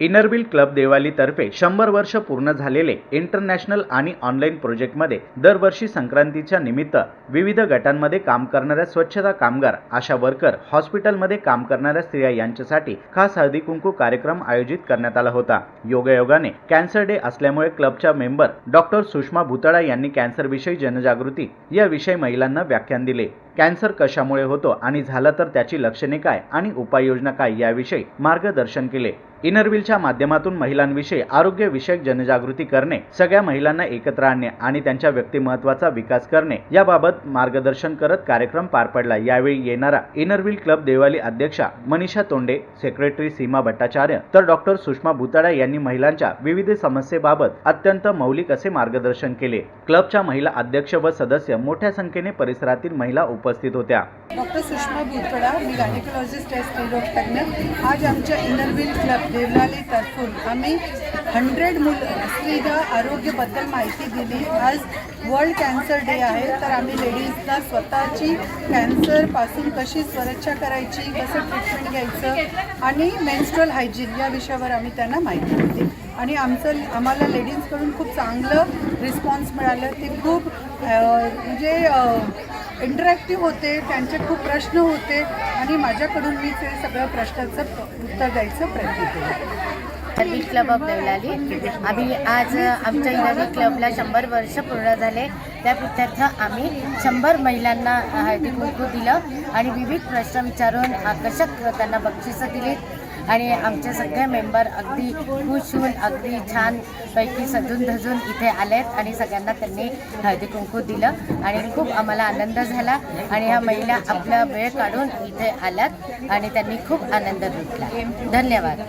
Inner Wheel club देवालीतर्फे शंभर वर्ष पूर्ण झालेले इंटरनॅशनल आणि ऑनलाईन प्रोजेक्टमध्ये दरवर्षी संक्रांतीच्या निमित्त विविध गटांमध्ये काम करणाऱ्या स्वच्छता कामगार आशा वर्कर हॉस्पिटलमध्ये काम करणाऱ्या स्त्रिया यांच्यासाठी खास हळदी कुंकू कार्यक्रम आयोजित करण्यात आला होता. योगायोगाने कॅन्सर डे असल्यामुळे क्लबच्या मेंबर डॉक्टर सुषमा भुतळा यांनी कॅन्सरविषयी जनजागृती या विषयी महिलांना व्याख्यान दिले. कॅन्सर कशामुळे होतो आणि झालं तर त्याची लक्षणे काय आणि उपाययोजना काय याविषयी मार्गदर्शन केले. इनरविलच्या माध्यमातून महिलांविषयी आरोग्यविषयक जनजागृती करणे सगळ्या महिलांना एकत्र आणणे आणि त्यांच्या व्यक्तिमत्वाचा विकास करणे याबाबत मार्गदर्शन करत कार्यक्रम पार पडला. यावेळी येणारा इनरविल क्लब देवाली अध्यक्षा मनीषा तोंडे सेक्रेटरी सीमा भट्टाचार्य तर डॉक्टर सुषमा भुताडा यांनी महिलांच्या विविध समस्येबाबत अत्यंत मौलिक असे मार्गदर्शन केले. क्लबच्या महिला अध्यक्ष व सदस्य मोठ्या संख्येने परिसरातील महिला उप उपस्थित होत्या. डॉक्टर सुषमा भुतडा मी गायनेकोलॉजिस्ट आहे स्त्रीरोग तज्ञ आज आमच्या इनरविल क्लब देवलाली तर्फून आम्ही हंड्रेड मुल स्त्रीला आरोग्याबद्दल माहिती दिली. आज वर्ल्ड कॅन्सर डे आहे तर आम्ही लेडीजला स्वतःची कॅन्सरपासून कशी सुरक्षा करायची कसं ट्रीटमेंट घ्यायचं आणि मेन्स्ट्रल हायजीन या विषयावर आम्ही त्यांना माहिती दिली. आणि आमचं आम्हाला लेडीजकडून खूप चांगलं रिस्पॉन्स मिळालं. ते खूप म्हणजे इंटरॅक्टिव्ह होते त्यांचे खूप प्रश्न होते आणि माझ्याकडून मी ते सगळ्या प्रश्नाचं उत्तर द्यायचा प्रयत्न केला. इनरवी क्लब ऑफ देवलाली आम्ही आज आमच्या इनरवी क्लबला शंभर वर्ष पूर्ण झाले. त्या प्रित्यर्थ आम्ही शंभर महिलांना हळदी कुंकू दिलं आणि विविध प्रश्न विचारून आकर्षक त्यांना बक्षिसं दिलीत. आणि आमचे सगळे मेंबर अगदी खुश होऊन अगदी छान पैकी सजून धजून इथे आलेत आणि सगळ्यांना त्यांनी हळदी कुंकू दिलं आणि खूप आम्हाला आनंद झाला आणि ह्या महिला आपला वेळ काढून इथे आल्यात आणि त्यांनी खूप आनंद लुटला. धन्यवाद.